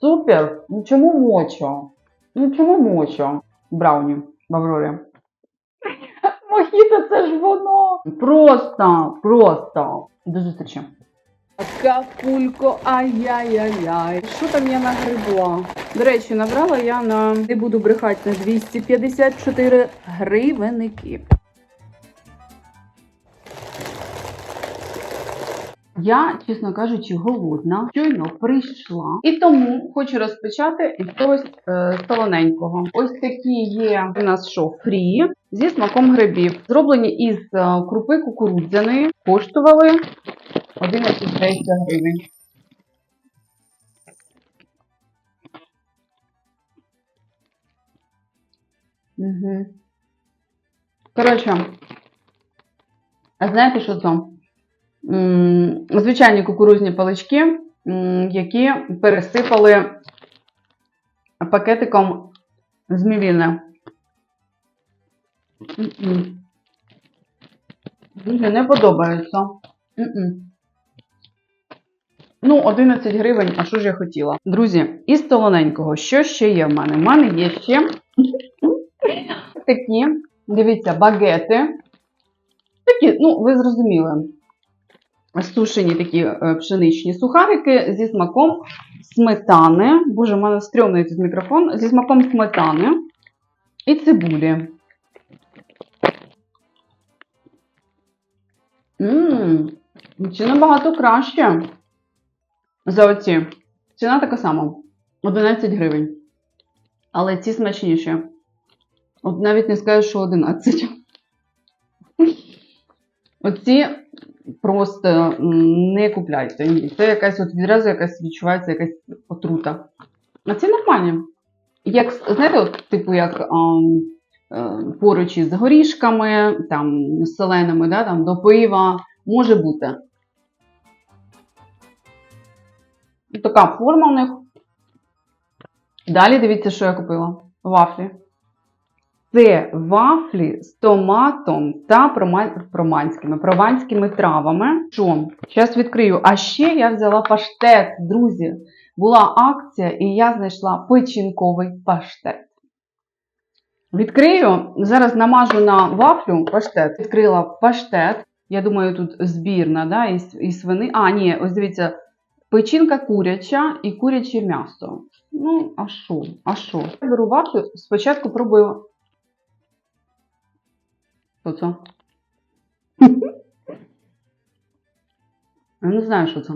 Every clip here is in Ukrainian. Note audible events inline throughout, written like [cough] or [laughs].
Супер! Ну чому мочо? Ну чому мочо? Брауні в Аврорі. [laughs] Мохіто, це ж воно. Просто, просто. До зустрічі. Капулько, ай-яй-яй-яй. Що там я нагребла? До речі, набрала я на не буду брехати на 254 гривенники. Я, чесно кажучи, голодна, щойно прийшла. І тому хочу розпочати із чогось е, солоненького. Ось такі є у нас що, фрі зі смаком грибів. Зроблені із е, крупи кукурудзяної, коштували 11 гривень. Угу. Коротше, а знаєте, що це? Звичайні кукурузні палички, які пересипали пакетиком з мівіни. Дуже не подобається. Ну, 11 гривень, а що ж я хотіла? Друзі, із солоненького, що ще є в мене? В мене є ще такі, дивіться, багети. Такі, ну, ви зрозуміли. Сушені такі е, пшеничні сухарики зі смаком сметани. Боже, в мене стрьомний тут мікрофон. Зі смаком сметани і цибулі. Ммм, це набагато краще. За оці. Ціна така сама. 11 гривень. Але ці смачніші. От навіть не скажу, що 11. Оці просто не купляйте. Це якась от відразу якась відчувається якась отрута. А ці нормальні. Як, знаєте, от, типу, як ам, е, поруч із горішками, там, з селенами, да, там, до пива, може бути. Така форма в них. Далі дивіться, що я купила. Вафлі. Це вафлі з томатом та проманськими, прованськими травами. Що? Зараз відкрию. А ще я взяла паштет, друзі. Була акція, і я знайшла печінковий паштет. Відкрию. Зараз намажу на вафлю паштет. Відкрила паштет. Я думаю, тут збірна, да, і, і свини. А, ні, ось дивіться, печінка куряча і куряче м'ясо. Ну, а що? А що? Я беру вафлю, спочатку пробую. Що це? Я не знаю, що це.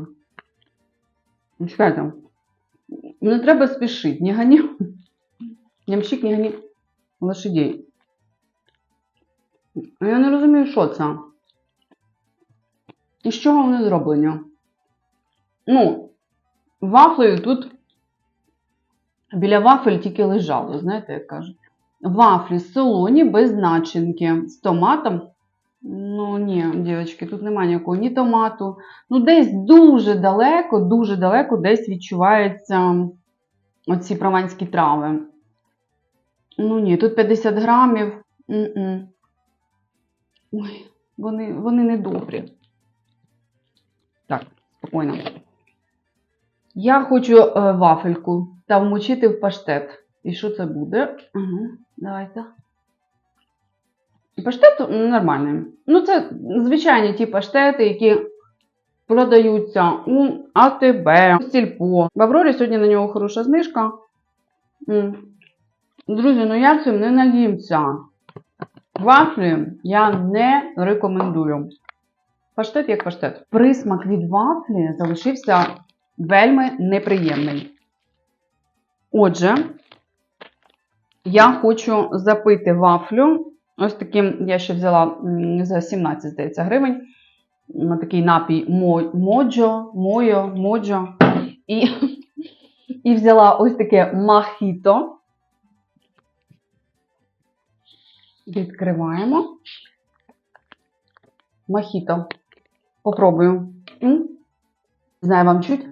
Ну, Чекайте. Не треба спішити. Не гані. Ямщик, не гані лошадей. Я не розумію, що це. І з чого вони зроблені? Ну, вафлею тут біля вафель тільки лежало, знаєте, як кажуть. Вафлі солоні без начинки з томатом. Ну, ні, дівчатки, тут немає ніякого ні томату. Ну, десь дуже далеко, дуже далеко десь відчуваються оці прованські трави. Ну ні, тут 50 грамів. Ой, вони, вони не добрі. Так, спокійно. Я хочу е, вафельку та вмочити в паштет. І що це буде? Угу, давайте. Паштет нормальний. Ну, це звичайні ті паштети, які продаються у АТБ, у Сільпо. В Аврорі сьогодні на нього хороша знижка. Друзі, ну я цим не наїмся. Вафлі я не рекомендую. Паштет як паштет. Присмак від вафлі залишився вельми неприємний. Отже, я хочу запити вафлю. Ось таким я ще взяла за 17, здається, гривень. М, Такий напій моджо, мойо, моджо. І, [laughs] і взяла ось таке махіто. Відкриваємо. Махіто. Попробую. М? Знаю, вам чуть?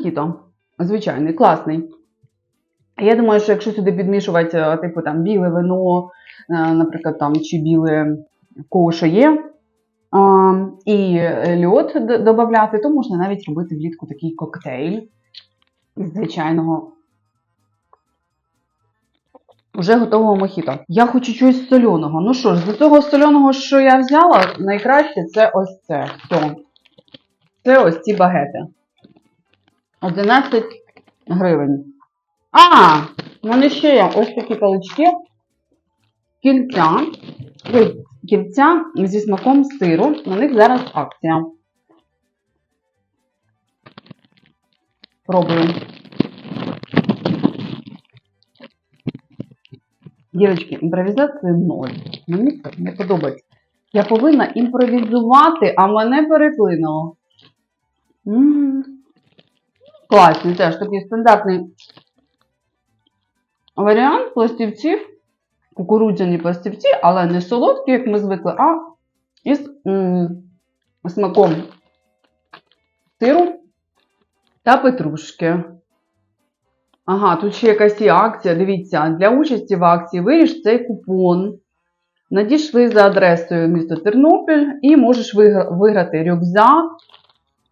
Мохіто. Звичайний, класний. Я думаю, що якщо сюди підмішувати, е, типу там біле вино, е, наприклад, там, чи біле кого є, і е, льод д- додавати, то можна навіть робити влітку такий коктейль із звичайного уже готового мохіто. Я хочу чогось соляного. Ну що ж, з того соляного, що я взяла, найкраще це ось це. Все. Це ось ці багети. 11 гривень. А! в мене ще є ось такі палички. Кільця. Кільця зі смаком сиру. На них зараз акція. Пробую. Дівчатки, імпровізації ноль. Мені це не подобається. Я повинна імпровізувати, а мене переклинуло. М. Класний теж такий стандартний варіант пластівців. Кукурудзяні пластівці, але не солодкі, як ми звикли, а із смаком сиру та петрушки. Ага, тут ще якась є акція. Дивіться, для участі в акції виріж цей купон. Надійшли за адресою місто Тернопіль і можеш виграти рюкзак.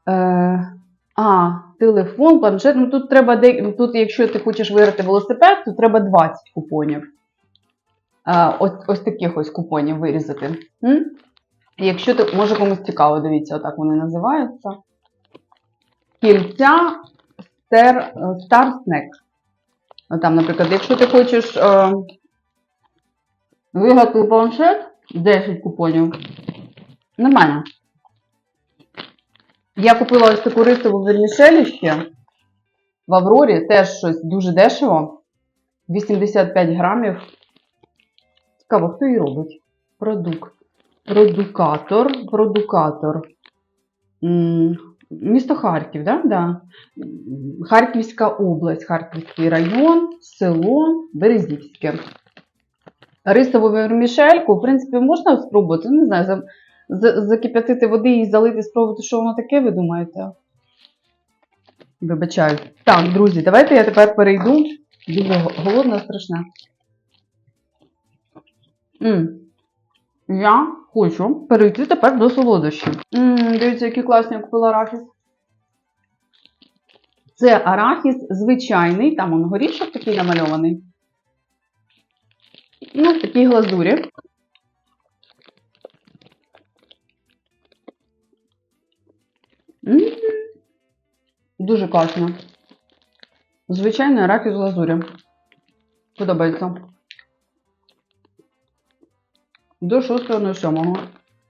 Е, а, телефон, планшет. Ну тут треба тут, якщо ти хочеш виграти велосипед, то треба 20 купонів. Е, ось, ось таких ось купонів вирізати. М? Якщо ти, може комусь цікаво, дивіться, отак вони називаються. Кільця Star, Star Snack. Ну, Там, наприклад, якщо ти хочеш е, виграти планшет 10 купонів, нормально. Я купила ось таку рисову вермішелі ще в Аврорі, теж щось дуже дешево. 85 грамів. Цікаво, хто її робить? Продукт. Продукатор. Продукатор. Місто Харків, да? Да. Харківська область, Харківський район, село Березівське. Рисову вермішельку, в принципі, можна спробувати. Не знаю, закип'ятити води і залити, спробувати, що воно таке, ви думаєте? Вибачаю. Так, друзі, давайте я тепер перейду. Дуже го- голодна, страшна. Я хочу перейти тепер до солодощів. Дивіться, які класні я купила арахіс. Це арахіс звичайний, там он горішок такий намальований. Ну, в такій глазурі. Дуже класно. Звичайний арахіс в глазурі. Подобається. До 6.07.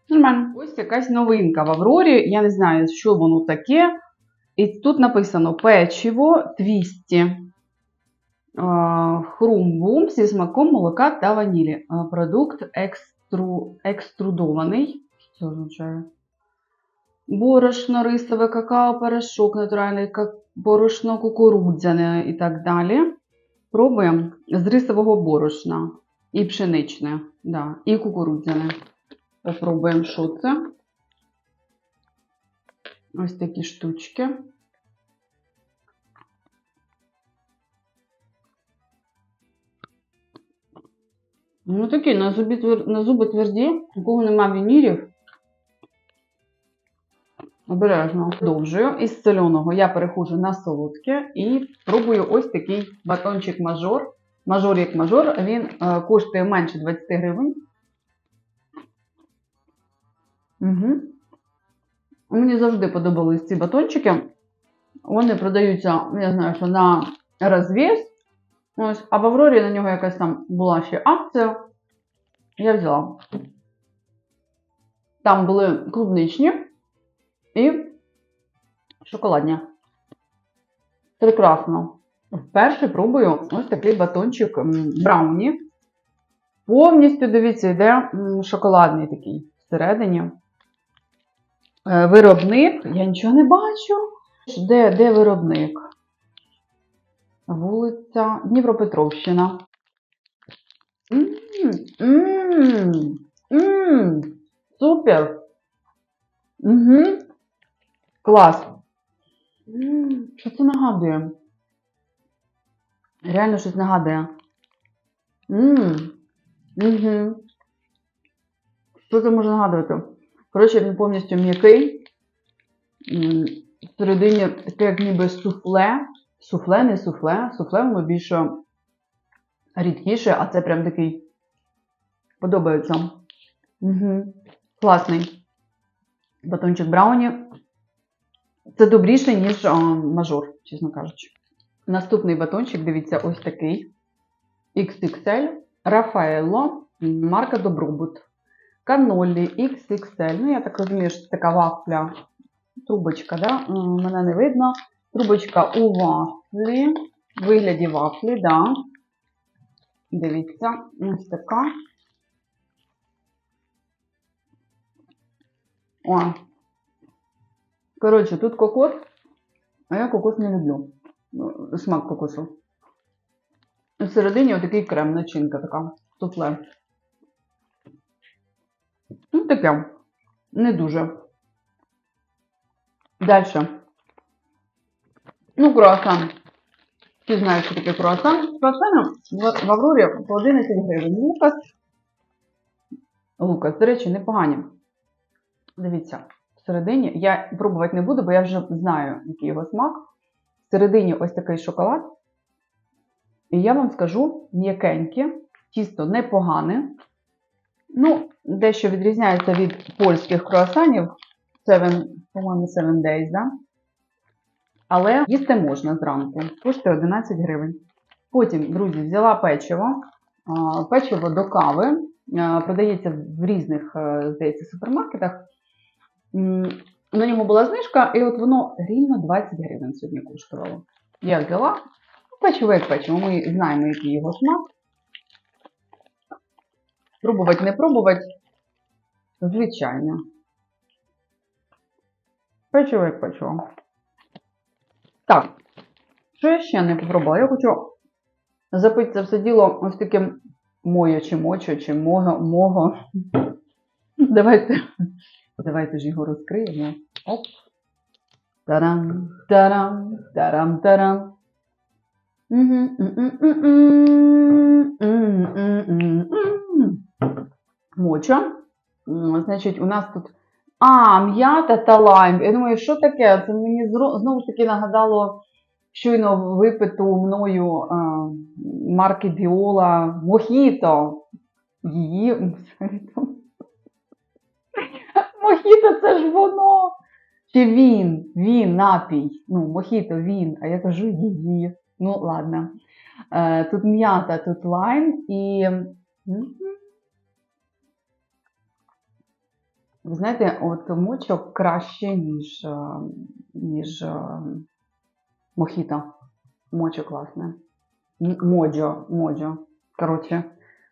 Нормально. Ось якась новинка в Аврорі. Я не знаю, що воно таке. І тут написано печиво твісті. Хрумбум зі смаком молока та ванілі. Продукт екстру... екструдований. Що означає? Борошно, рисове, какао, порошок натуральний, борошно кукурудзяне і так далі. Пробуємо з рисового борошна. І пшеничне, да, і кукурудзяне. Попробуємо, що це. Ось такі штучки. Ну, такі, на, зубі, на зуби тверді, у кого нема вінірів. Обережно продовжую. Із соляного я переходжу на солодке і пробую ось такий батончик мажор. Мажор як мажор, він е, коштує менше 20 гривень. Угу. Мені завжди подобались ці батончики. Вони продаються, я знаю, що на розв'яз. Ось, а в Аврорі на нього якась там була ще акція. Я взяла. Там були клубничні і шоколадні. Прекрасно. Вперше пробую ось такий батончик брауні. Повністю, дивіться, йде шоколадний такий всередині. Е, Виробник, я нічого не бачу. Де, де виробник? Вулиця Дніпропетровщина. М, м, м, Супер! Угу. Клас. Що це нагадує? Реально щось нагадує. Мм. Угу. Що це може нагадувати? Коротше, він повністю м'який. Всередині таке як ніби суфле. Суфле, не суфле. Суфле воно більше рідкіше, а це прям такий подобається. Угу. Класний. Батончик брауні. Це добріше, ніж а, мажор, чесно кажучи. Наступний батончик, дивіться, ось такий. XXL. Рафаело. Марка Добробут. Канолі XXL. Ну, я так розумію, що це така вафля. Трубочка, да? Мене не видно. Трубочка у вафлі. В вигляді вафлі, да. Дивіться, ось така. О. Коротше, тут кокос, а я кокос не люблю. Ну, Смак кокосу. Всередині отакий крем, начинка така. Суфле. Ну, таке. Не дуже. Далі. Ну, круасан. Всі знають, що таке круасан. Круасани в в Аврорі по 11 гривень. Лукас. Лукас, до речі, непогані. Дивіться, всередині я пробувати не буду, бо я вже знаю, який його смак. Всередині ось такий шоколад. І я вам скажу м'якеньке, тісто непогане. Ну, дещо відрізняється від польських круасанів. Seven, по-моєму, 7 Days, да? Але їсти можна зранку. Коштує 11 гривень. Потім, друзі, взяла печиво. Печиво до кави. Продається в різних, е, здається, супермаркетах. На ньому була знижка, і от воно рівно 20 гривень сьогодні коштувало. Я взяла. Ну, Печиво як печиво, ми знаємо, який його смак. Пробувати, не пробувати. Звичайно. Печиво як печиво. Так. Що я ще не попробувала? Я хочу запити це все діло ось таким моє чи мочо, чи мого, мого. Давайте. Давайте ж його розкриємо. Оп. Тарам, тарам, тарам, тарам. Моча. Значить, у нас тут. А, м'ята та лайм. Я думаю, що таке? Це мені знову ж таки нагадало щойно випиту мною а, марки Біола Мохіто. Її. [laughs] Мохіто це ж воно. Чи він, він, напій. Ну, мохіто, він, а я кажу її. Ну, ладно. Е, тут м'ята, тут лайм і. Ви знаєте, от мочок краще, ніж, е, ніж е, мохіто. Мочо класне. Моджо, моджо. Коротше,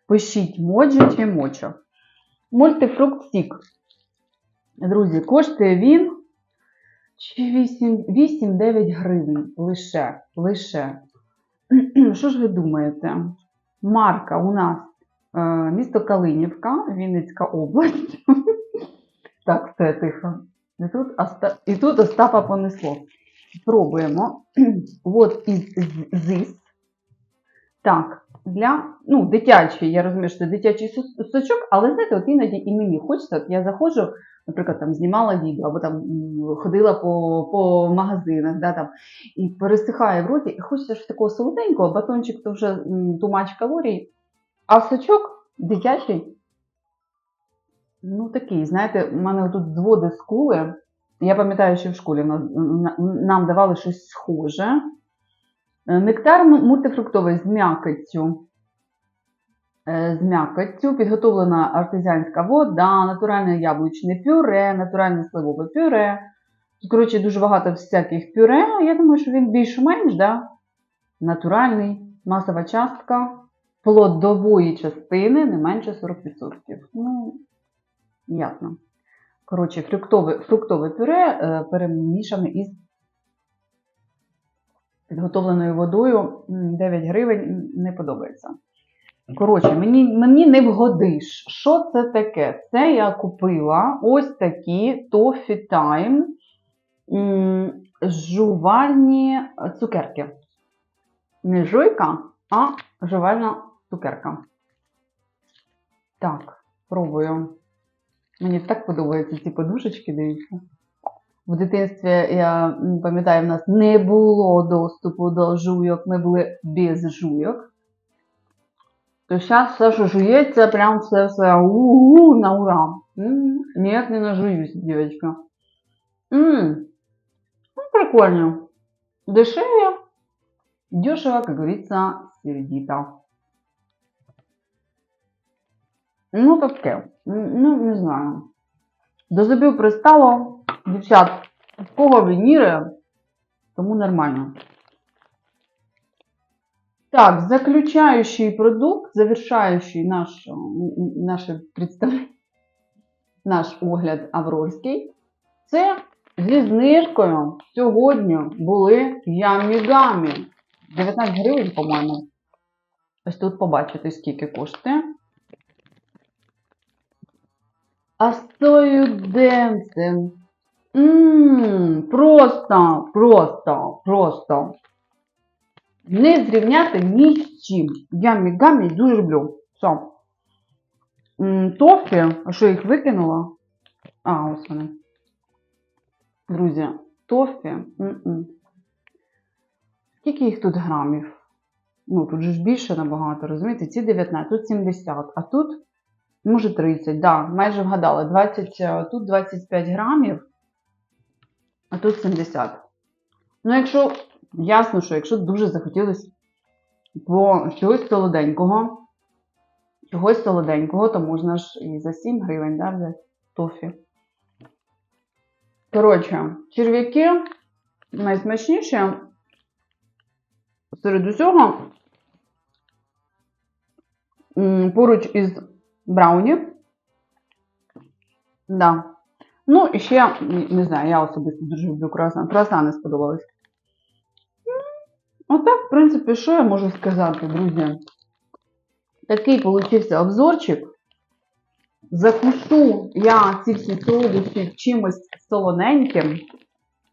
пишіть моджо чи мочо. Мультифрукт стік. Друзі, коштує він 8 8-9 гривень лише. лише. [clears throat] Що ж ви думаєте? Марка у нас е, місто Калинівка, Вінницька область. [laughs] Так, все тихо. І тут, Оста... І тут Остапа понесло. Пробуємо. [clears throat] От із ЗИС. Так, для ну, дитячий, я розумію, що це дитячий су- сучок, але знаєте, от іноді і мені хочеться, от я заходжу, наприклад, там знімала відео, або там ходила по, по магазинах, да, там, і пересихає в роті, і хочеться ж такого солоденького, батончик то вже тумач калорій, а сучок дитячий, ну такий, знаєте, у мене тут зводи скули. Я пам'ятаю, що в школі нам давали щось схоже. Е, Нектар мультифруктовий з м'якоттю. Е, З м'якоттю, підготовлена артезіанська вода, натуральне яблучне пюре, натуральне сливове пюре. Коротше, дуже багато всяких пюре. Я думаю, що він більш-менш, да? натуральний, масова частка плодової частини не менше 40%. Ну, ясно. Коротше, фруктове, фруктове пюре е, перемішане із підготовленою водою. 9 гривень не подобається. Коротше, мені, мені не вгодиш. Що це таке? Це я купила ось такі Toffee Time жувальні цукерки. Не жуйка, а жувальна цукерка. Так, пробую. Мені так подобаються ці подушечки, дивіться. В дитинстві, я пам'ятаю, в нас не було доступу до жуйок, ми були без жуйок. То зараз все, що жується, прям все-все у-у-у, на ура. М, Ніяк не нажуюсь, дівчатка. М, Ну, прикольно. Дешеве, дешево, как говорится, сердито. Ну, таке. Ну, не знаю. До зубів пристало. Дівчат, в кого вініри, тому нормально. Так, заключающий продукт, завершающий наш, наше наш огляд Аврорський, це зі знижкою сьогодні були ямігамі. 19 гривень, по-моєму. Ось тут побачите, скільки коштує. А стою денсен. Ммм, просто, просто, просто. Не зрівняти ні з чим. Я мігамі дуже люблю. Все. Тофі, а що їх викинула? А, ось вони. Друзі, тофі. Скільки їх тут грамів? Ну, тут же ж більше набагато, розумієте? Ці 19, тут 70, а тут, може, 30, да, майже вгадали. 20, е, тут 25 грамів, а тут 70. Ну, якщо, ясно, що якщо дуже захотілося по чогось солоденького, чогось солоденького, то можна ж і за 7 гривень, да, взяти тофі. Коротше, черв'яки найсмачніші серед усього поруч із брауні. Да. Ну, і ще, не знаю, я особисто дуже люблю круасан. Круасани сподобались. М, Отак, в принципі, що я можу сказати, друзі? Такий получився обзорчик. Закушу я ці всі солодощі чимось солоненьким.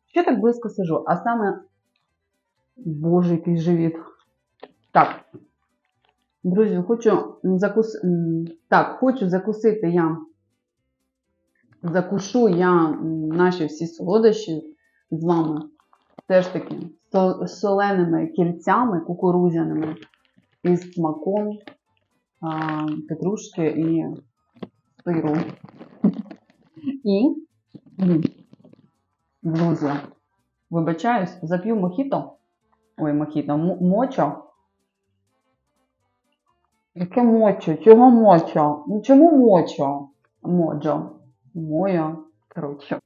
Що так близько сижу? А саме, боже, який живіт. Так. Друзі, хочу закус... Так, хочу закусити я. Закушу я наші всі солодощі з вами. Теж таки со- соленими кільцями кукурудзяними із смаком петрушки і сиру. [laughs] І, друзі, вибачаюсь, зап'ю мохіто. Ой, мохіто, мочо. Яке мочо? Чого мочо? Ну чому мочо? Моджо. Моя. Коротше.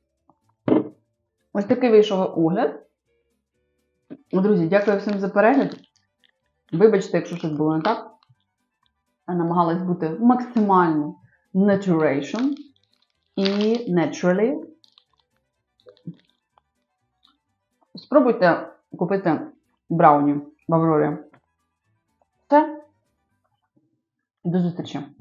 Ось такий вийшов огляд. Друзі, дякую всім за перегляд. Вибачте, якщо щось було не так. Я намагалась бути максимально naturation і naturally. Спробуйте купити брауні в Аврорі. Все. До зустрічі!